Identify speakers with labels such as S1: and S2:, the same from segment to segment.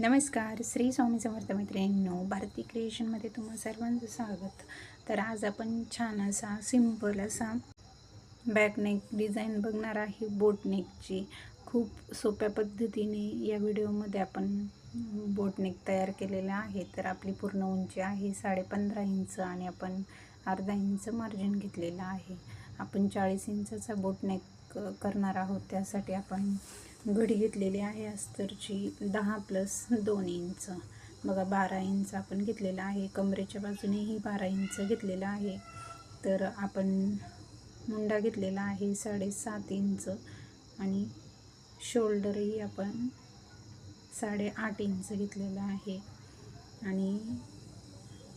S1: नमस्कार. श्री स्वामी समर्थ मैत्रिणींनो भारती क्रिएशनमध्ये तुम्हा सर्वांचं स्वागत. तर आज आपण छान असा सिंपल असा बॅकनेक डिझाईन बघणार आहे बोटनेकची खूप सोप्या पद्धतीने या व्हिडिओमध्ये आपण बोटनेक तयार केलेला आहे. तर आपली पूर्ण उंची आहे साडे पंधरा इंच आणि आपण अर्धा इंच मार्जिन घेतलेलं आहे. आपण चाळीस इंचाचा बोटनेक करणार आहोत. त्यासाठी आपण घडी घेतलेली आहे अस्तरची दहा प्लस दोन इंच बघा बारा इंच आपण घेतलेला आहे. कमरेच्या बाजूनेही बारा इंच घेतलेलं आहे. तर आपण मुंडा घेतलेला आहे साडेसात इंच आणि शोल्डरही आपण साडेआठ इंच घेतलेला आहे. आणि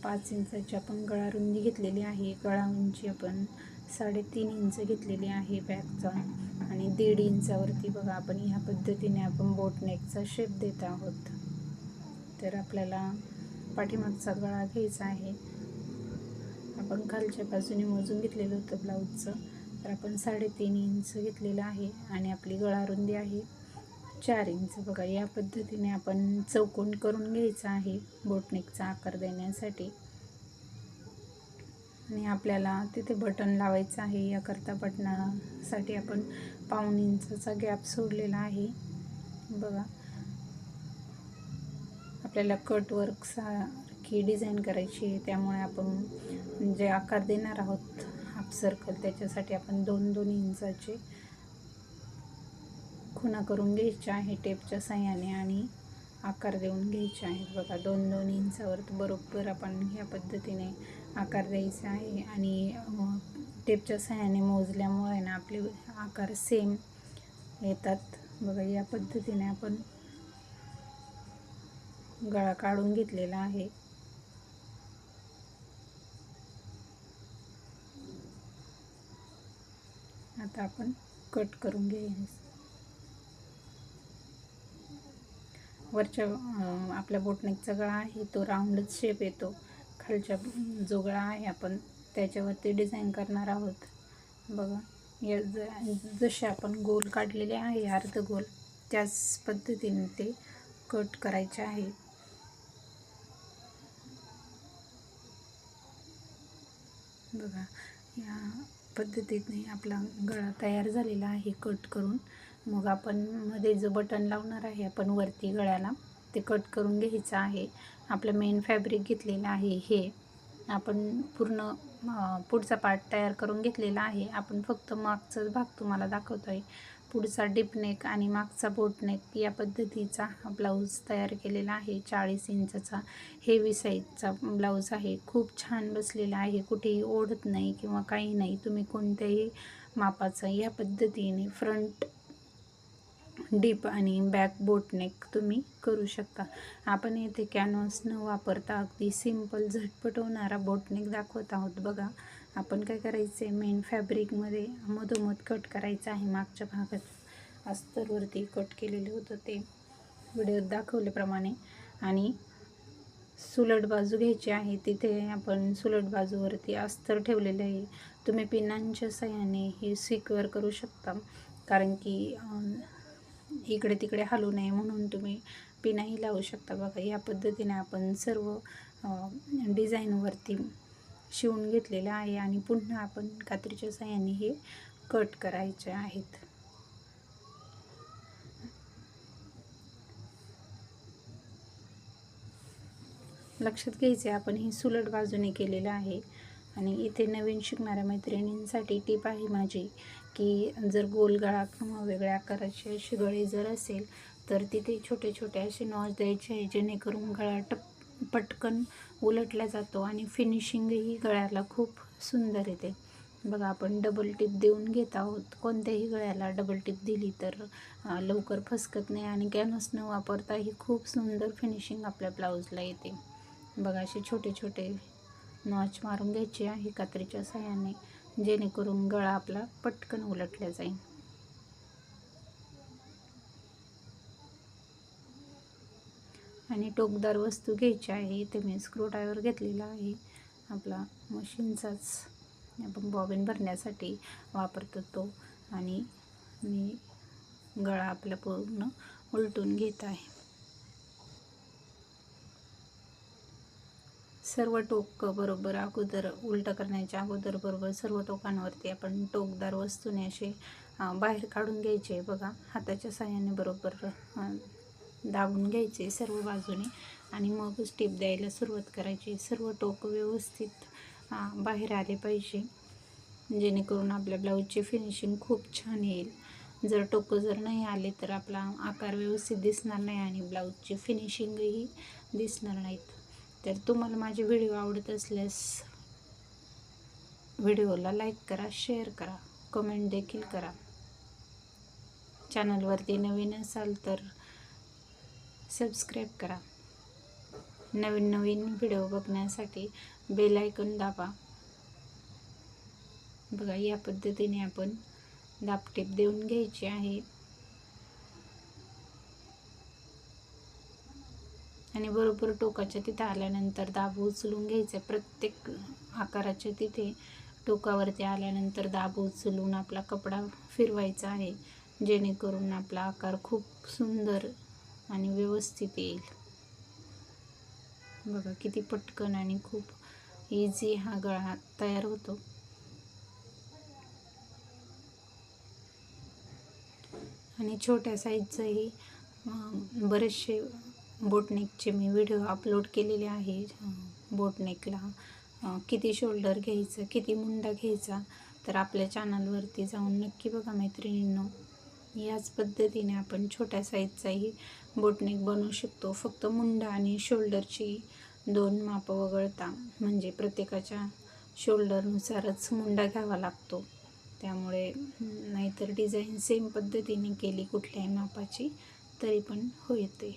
S1: पाच इंचाची आपण गळा रुंदी घेतलेली आहे. गळा उंची आपण साडेतीन इंच घेतलेली आहे बॅगचा. आणि दीड इंचावरती बघा आपण ह्या पद्धतीने आपण बोटनेकचा शेप देत आहोत. तर आपल्याला पाठीमागचा गळा घ्यायचा आहे. आपण खालच्या बाजूने मोजून घेतलेलं होतं ब्लाऊजचं तर आपण साडेतीन इंच घेतलेलं आहे आणि आपली गळा रुंदी आहे चार इंच. बघा या पद्धतीने आपण चौकोन करून घ्यायचा आहे बोटनेकचा आकार देण्यासाठी. आणि आपल्याला तिथे बटन लावायचं आहे. याकरता बटनासाठी आपण पाऊन इंचाचा गॅप सोडलेला आहे. बघा. आपल्याला कट सारखी डिझाईन करायची आहे. त्यामुळे आपण जे आकार देणार आहोत हाफ सर्कल त्याच्यासाठी आपण दोन दोन इंचाचे खुणा करून घ्यायचे आहे. टेपच्या साह्याने आणि आकार देऊन घ्यायचे आहेत बघा दोन दोन इंचावर बरोबर आपण ह्या पद्धतीने आकार द्यायचा आहे आणि टेपच्या सहाय्याने मोजल्यामुळे ना आपले आकार सेम येतात. बघा या पद्धतीने आपण गळा काढून घेतलेला आहे. आता आपण कट करून घेऊ. वरच्या आपल्या बोटनेकचा गळा आहे तो राऊंडच शेप येतो. खालच्या जोगळा आहे आपण त्याच्यावरती डिझाईन करणार आहोत. बघा या ज जसे आपण गोल काढलेले आहे अर्ध गोल त्याच पद्धतीने ते कट करायचे आहे. बघा या पद्धतीने आपला गळा तयार झालेला आहे कट करून. मग आपण मध्ये जो बटन लावणार आहे आपण वरती गळ्याला ते कट करून घ्यायचं आहे. आपलं मेन फॅब्रिक घेतलेलं आहे हे. आपण पूर्ण पुढचा पार्ट तयार करून घेतलेला आहे. आपण फक्त मागचाच भाग तुम्हाला दाखवतो आहे पुढचा डिपनेक आणि मागचा बोटनेक या पद्धतीचा ब्लाऊज तयार केलेला आहे. चाळीस इंचाचा हेवी साईजचा ब्लाऊज आहे. खूप छान बसलेला आहे. कुठेही ओढत नाही किंवा काही नाही. तुम्ही कोणत्याही मापाचं या पद्धतीने फ्रंट डीप आणि बॅक बोटनेक तुम्ही करू शकता. आपण येथे कॅनव्हास न वापरता अगदी सिंपल झटपट होणारा बोटनेक दाखवत आहोत. बघा आपण काय करायचं? आहे मेन फॅब्रिकमध्ये मधोमध कट करायचं आहे मागच्या भागात. अस्तरवरती कट केलेलं होतं ते. व्हिडिओत दाखवल्याप्रमाणे. आणि सुलट बाजू घ्यायची आहे. तिथे आपण सुलट बाजूवरती अस्तर ठेवलेलं आहे. तुम्ही पिनांच्या सहाय्याने हे सिक्युअर करू शकता. कारण की इकडे तिकडे हलू नये म्हणून तुम्ही पिनाही लावू शकता. बघा या पद्धतीने आपण सर्व डिझाईनवरती शिवून घेतलेलं आहे आणि पुन्हा आपण कात्रीच्या साह्याने हे कट करायचे आहेत. लक्षात घ्यायचे आपण हे सुलट बाजूने केलेलं आहे. आणि इथे नवीन शिकणाऱ्या मैत्रिणींसाठी टीप आहे माझी. की जर गोल गळा किंवा वेगळ्या आकाराचे असे गळे जर असेल तर तिथे छोटे छोटे असे नॉच द्यायचे आहे जेणेकरून गळा टप पटकन उलटला जातो आणि फिनिशिंगही गळ्याला खूप सुंदर येते. बघा आपण डबल टिप देऊन घेत आहोत. कोणत्याही गळ्याला डबल टिप दिली तर लवकर फसकत नाही आणि कॅनव्हास न वापरता ही खूप सुंदर फिनिशिंग आपल्या ब्लाऊजला येते. बघा असे छोटे छोटे नॉच मारून घ्यायचे आहे कात्रीच्या सहाय्याने जेणेकरून गळा आपला पटकन उलटला जाईल. आणि टोकदार वस्तू घ्यायची आहे इथे मी स्क्रू ड्रायव्हर घेतलेला आहे. आपला मशीनचाच आपण बॉबिन भरण्यासाठी वापरतो तो. आणि मी गळा आपला पूर्ण उलटून घेत आहे. सर्व टोक बरोबर अगोदर उलटं करण्याच्या अगोदर बरोबर सर्व टोकांवरती आपण टोकदार वस्तूने असे बाहेर काढून घ्यायचे. बघा हाताच्या साह्याने बरोबर दाबून घ्यायचे सर्व बाजूने आणि मग स्टेप द्यायला सुरुवात करायची. सर्व टोक व्यवस्थित बाहेर आले पाहिजे. जेणेकरून आपल्या ब्लाऊजची फिनिशिंग खूप छान येईल. जर टोकं जर नाही आले तर आपला आकार व्यवस्थित दिसणार नाही आणि ब्लाऊजची फिनिशिंगही दिसणार नाहीत. तर तुम्हाला माझे व्हिडिओ आवडत असल्यास व्हिडिओला लाईक करा शेअर करा कमेंट देखील करा. चॅनलवरती नवीन असाल तर सबस्क्राईब करा. नवीन नवीन व्हिडिओ बघण्यासाठी बेल ऐकून दाबा. बघा या पद्धतीने आपण दापटेप देऊन घ्यायची आहे. आणि बरोबर टोकाच्या तिथे आल्यानंतर दाब उचलून घ्यायचं. प्रत्येक आकाराच्या तिथे टोकावरती आल्यानंतर दाब उचलून आपला कपडा फिरवायचा आहे. जेणेकरून आपला आकार खूप सुंदर आणि व्यवस्थित येईल. बघा किती पटकन आणि खूप इझी हा गळा तयार होतो. आणि छोट्या साईजचंही बरेचसे बोटनेकचे मी व्हिडिओ अपलोड केलेले आहे. बोटनेकला किती शोल्डर घ्यायचं किती मुंडा घ्यायचा तर आपल्या चॅनलवरती जाऊन नक्की बघा मैत्रिणींनो. याच पद्धतीने आपण छोट्या साईजचाही बोटनेक बनवू शकतो. फक्त मुंडा आणि शोल्डरची दोन मापं वगळता म्हणजे प्रत्येकाच्या शोल्डरनुसारच मुंडा घ्यावा लागतो. त्यामुळे नाहीतर डिझाईन सेम पद्धतीने केली कुठल्याही मापाची तरी पण होते.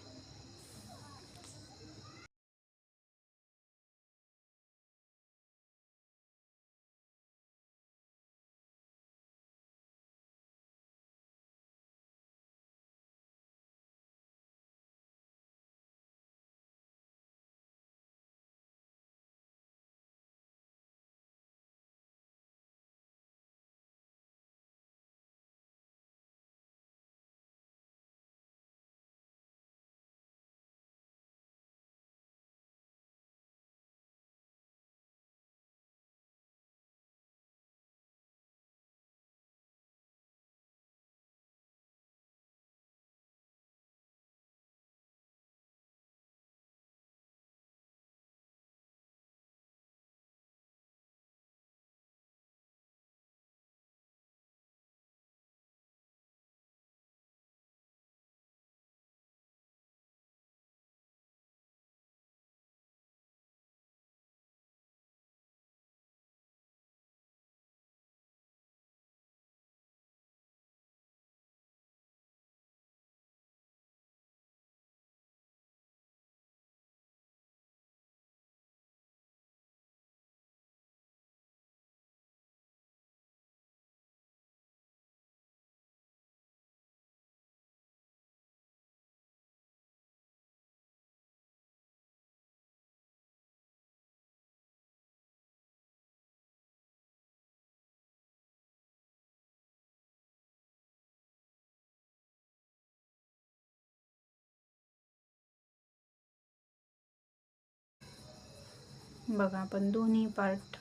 S1: बघा आपण दोन्ही पार्ट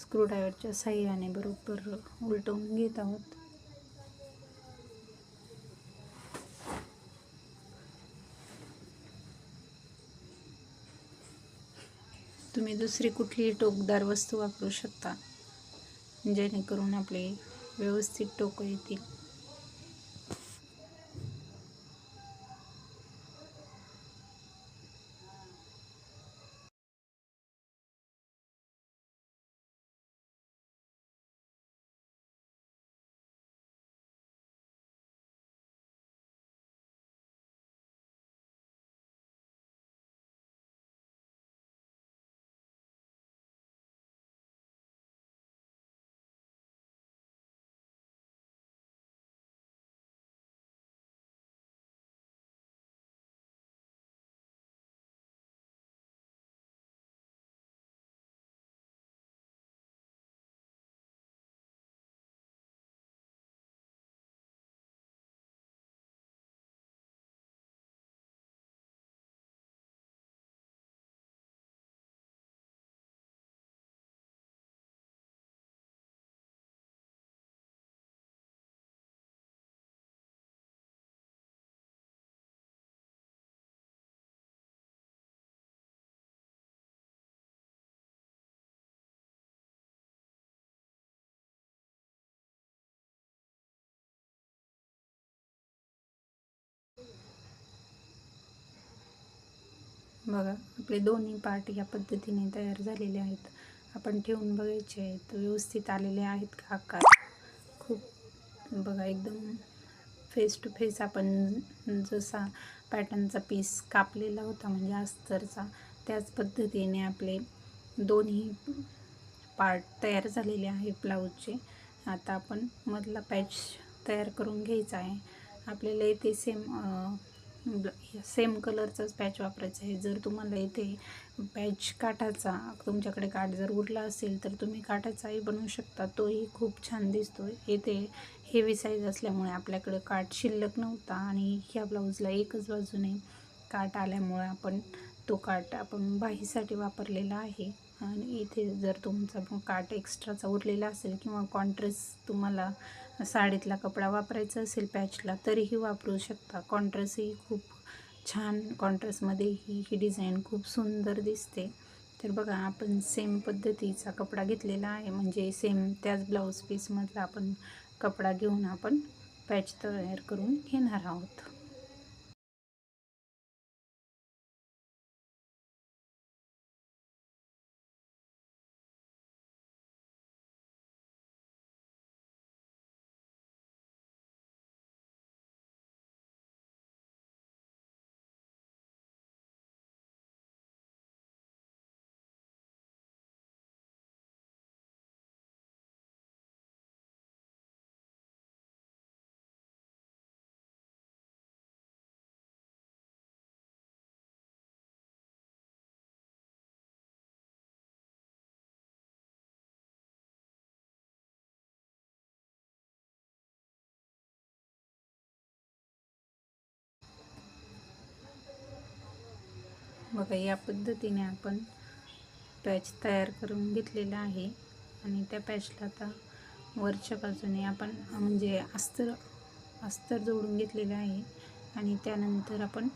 S1: स्क्रूड्रायव्हरच्या साह्याने बरोबर उलटवून घेत आहोत. तुम्ही दुसरी कुठलीही टोकदार वस्तू वापरू शकता जेणेकरून आपले व्यवस्थित टोकं येतील. बघा आपले दोन्ही पार्ट या पद्धतीने तयार झालेले आहेत. आपण ठेवून बघायचे आहेत व्यवस्थित आलेले आहेत का आकार? खूप बघा एकदम फेस टू फेस आपण जसा पॅटर्नचा पीस कापलेला होता म्हणजे अस्तरचा त्याच पद्धतीने आपले दोन्ही पार्ट तयार झालेले आहे ब्लाऊजचे आता आपण मधला पॅच तयार करून घ्यायचा आहे. आपल्याला इथे सेम सेम कलरचाच पॅच वापरायचा आहे. जर तुम्हाला इथे पॅच काठाचा तुमच्याकडे काठ जर उरला असेल तर तुम्ही काठाचाही बनवू शकता. तोही खूप छान दिसतो इथे हेवी साईज असल्यामुळे आपल्याकडे काठ शिल्लक नव्हता आणि ह्या ब्लाऊजला एकच बाजूने काठ आल्यामुळे आपण तो काट आपण बाहीसाठी वापरलेला आहे. आणि इथे जर तुमचा काट एक्स्ट्राचा उरलेला असेल किंवा कॉन्ट्रेस तुम्हाला साडीतला कपडा वापरायचा असेल पॅचला तरीही वापरू शकता. कॉन्ट्रेसही खूप छान कॉन्ट्रेसमध्ये ही ही डिझाईन खूप सुंदर दिसते. तर बघा आपण सेम पद्धतीचा कपडा घेतलेला आहे. म्हणजे सेम त्याच ब्लाऊज पीसमधला आपण कपडा घेऊन आपण पॅच तयार करून घेणार आहोत. बघा या पद्धतीने आपण पॅच तयार करून घेतलेला आहे. आणि त्या पॅचला आता वरच्या बाजूने आपण म्हणजे अस्तर अस्तर जोडून घेतलेलं आहे. आणि त्यानंतर आपण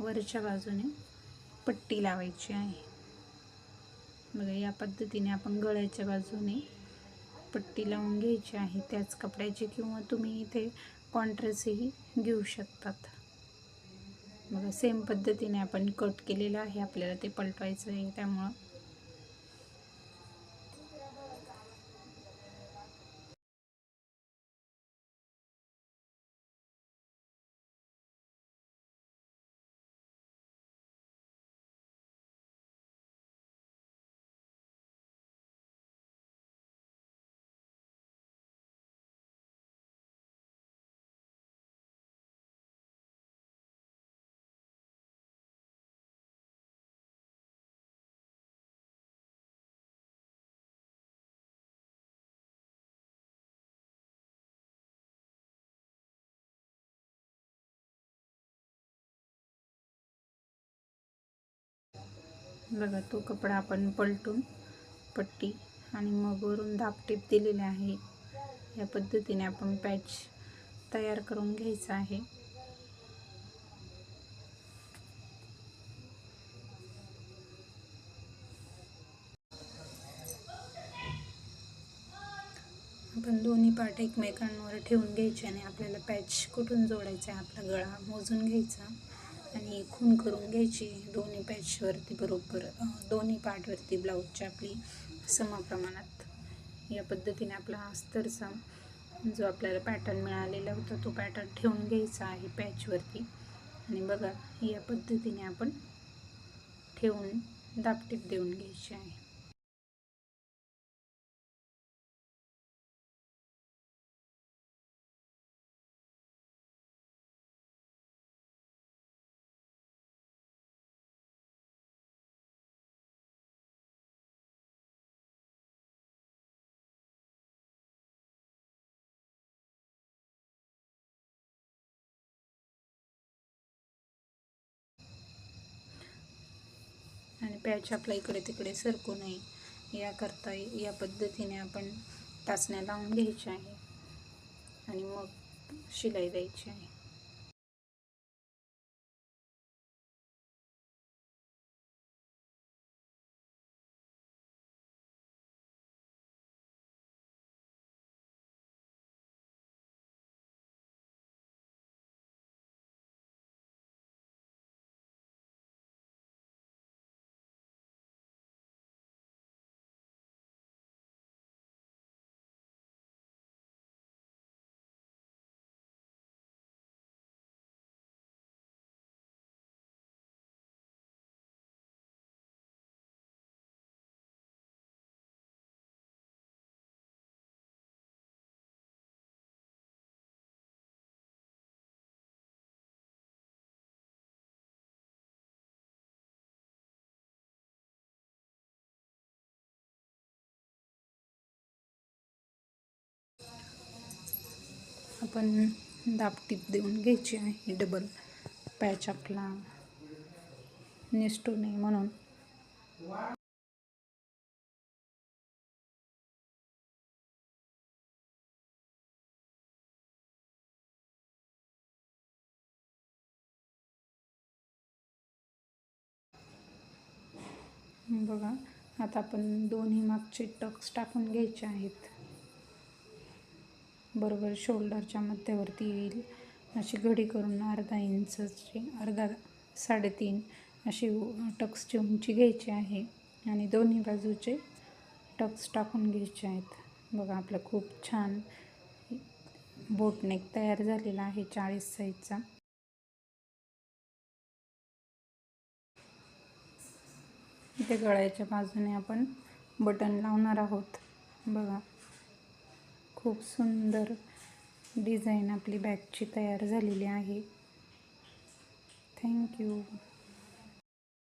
S1: वरच्या बाजूने पट्टी लावायची आहे. बघा या पद्धतीने आपण गळ्याच्या बाजूने पट्टी लावून घ्यायची आहे. त्याच कपड्याची किंवा तुम्ही इथे कॉन्ट्रेसही घेऊ शकतात. बघा सेम पद्धतीने आपण कट केलेलं आहे. आपल्याला ते पलटवायचं आहे. त्यामुळं बघा तो कपडा आपण पलटून पट्टी आणि मग वरून दाबटीप दिलेले आहे. या पद्धतीने आपण पॅच तयार करून घ्यायचा आहे. आपण दोन्ही पार्ट एकमेकांवर ठेवून घ्यायचे आणि आपल्याला पॅच कुठून जोडायचा आहे आपला गळा मोजून घ्यायचा. आणि खून करून घ्यायची. दोन्ही पॅचवरती बरोबर दोन्ही पार्टवरती ब्लाऊजच्या आपली समप्रमाणात या पद्धतीने आपला अस्तरचा जो आपल्याला पॅटर्न मिळालेला होता तो पॅटर्न ठेवून घ्यायचा आहे पॅचवरती. आणि बघा या पद्धतीने आपण ठेवून दापटीप देऊन घ्यायची आहे. पॅच आपला इकडे तिकडे सरकू नये. याकरता या पद्धतीने आपण टाचण्या लावून घ्यायच्या आहे. आणि मग शिलाई द्यायची आहे. पण दापटीप देऊन घ्यायची आहे. डबल पॅच आपला निसटू नये म्हणून. बघा आता आपण दोन्ही मागचे टक्स टाकून घ्यायचे आहेत. बरोबर शोल्डरच्या मध्यावरती येईल. अशी घडी करून अर्धा इंचची अर्धा साडेतीन अशी टक्सची उंची घ्यायची आहे आणि दोन्ही बाजूचे टक्स टाकून घ्यायचे आहेत. बघा आपला खूप छान बोटनेक तयार झालेला आहे चाळीस साईजचा. इथे गळ्याच्या बाजूने आपण बटन लावणार आहोत. बघा. खूप सुंदर डिझाईन आपली बॅगची तयार झालेली आहे. थँक्यू